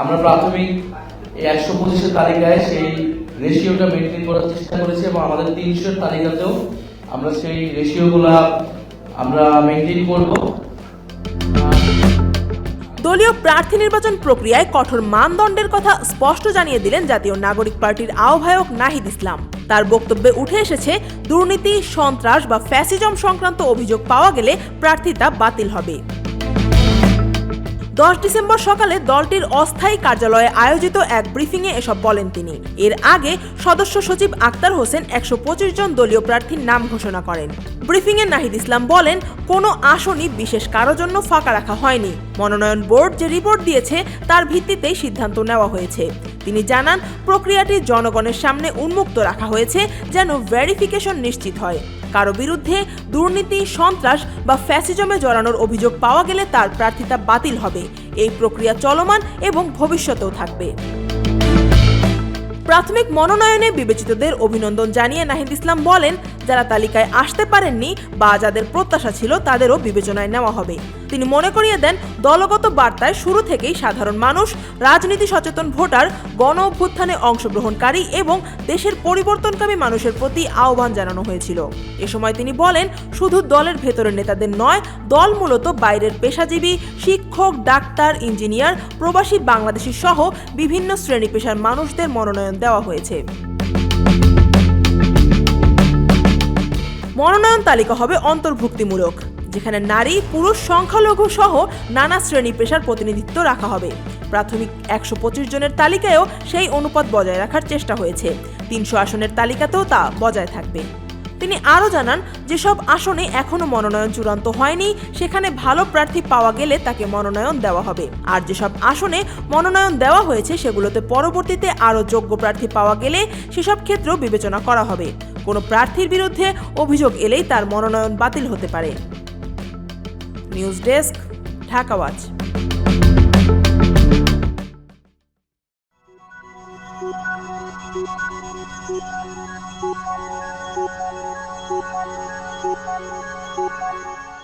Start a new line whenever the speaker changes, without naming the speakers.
আমরা প্রাথমিক একশো পঁচিশের তালিকায় সেই রেশিওটা মেনটেন করার চেষ্টা করেছি এবং আমাদের তিনশোর তালিকাতেও আমরা সেই রেশিওগুলা আমরা মেনটেন করব।
দলীয় প্রার্থী নির্বাচন প্রক্রিয়ায় কঠোর মানদণ্ডের কথা স্পষ্ট জানিয়ে দিলেন জাতীয় নাগরিক পার্টির আহ্বায়ক নাহিদ ইসলাম। তার বক্তব্যে উঠে এসেছে, দুর্নীতি, সন্ত্রাস বা ফ্যাসিজম সংক্রান্ত অভিযোগ পাওয়া গেলে প্রার্থিতা বাতিল হবে। দশ ডিসেম্বর সকালে দলটির অস্থায়ী কার্যালয়ে আয়োজিত এক ব্রিফিংয়ে এসব বলেন তিনি। এর আগে সদস্য সচিব আক্তার হোসেন একশো পঁচিশ জন দলীয় প্রার্থীর নাম ঘোষণা করেন। ব্রিফিংয়ে নাহিদ ইসলাম বলেন, কোনো আসনই বিশেষ কারও জন্য ফাঁকা রাখা হয়নি। মনোনয়ন বোর্ড যে রিপোর্ট দিয়েছে, তার ভিত্তিতেই সিদ্ধান্ত নেওয়া হয়েছে। তিনি জানান, প্রক্রিয়াটি জনগণের সামনে উন্মুক্ত রাখা হয়েছে যেন ভেরিফিকেশন নিশ্চিত হয়। কারও বিরুদ্ধে দুর্নীতি, সন্ত্রাস বা ফ্যাসিজমে জড়ানোর অভিযোগ পাওয়া গেলে তার প্রার্থিতা বাতিল হবে। এই প্রক্রিয়া চলমান এবং ভবিষ্যতেও থাকবে। প্রাথমিক মনোনয়নে বিবেচিতদের অভিনন্দন জানিয়ে নাহিদ ইসলাম বলেন, যারা তালিকায় আসতে পারেননি বা যাদের প্রত্যাশা ছিল তাদেরও বিবেচনায় নেওয়া হবে। তিনি মনে করিয়ে দেন, দলগত বার্তায় শুরু থেকেই সাধারণ মানুষ, রাজনীতি সচেতন ভোটার, গণ অভ্যুত্থানে অংশগ্রহণকারী এবং দেশের পরিবর্তনকামী মানুষের প্রতি আহ্বান জানানো হয়েছিল। এ সময় তিনি বলেন, শুধু দলের ভেতরের নেতাদের নয়, দল মূলত বাইরের পেশাজীবী, শিক্ষক, ডাক্তার, ইঞ্জিনিয়ার, প্রবাসী বাংলাদেশি সহ বিভিন্ন শ্রেণি পেশার মানুষদের মনোনয়ন দেওয়া হয়েছে। মনোনয়ন তালিকা হবে অন্তর্ভুক্তিমূলক, যেখানে নারী, পুরুষ, সংখ্যালঘু সহ নানা শ্রেণি পেশার প্রতিনিধিত্ব রাখা হবে। প্রাথমিক একশো পঁচিশ জনের তালিকায়ও সেই অনুপাত বজায় রাখার চেষ্টা হয়েছে। তিনশো আসনের তালিকাতেও তা বজায় থাকবে। তিনি আরও জানান, যেসব আসনে এখনও মনোনয়ন চূড়ান্ত হয়নি, সেখানে ভালো প্রার্থী পাওয়া গেলে তাকে মনোনয়ন দেওয়া হবে। আর যেসব আসনে মনোনয়ন দেওয়া হয়েছে, সেগুলোতে পরবর্তীতে আরও যোগ্য প্রার্থী পাওয়া গেলে সেসব ক্ষেত্রেও বিবেচনা করা হবে। কোনো প্রার্থীর বিরুদ্ধে অভিযোগ এলেই তার মনোনয়ন বাতিল হতে পারে। News desk, Dhaka watch.
Thank you.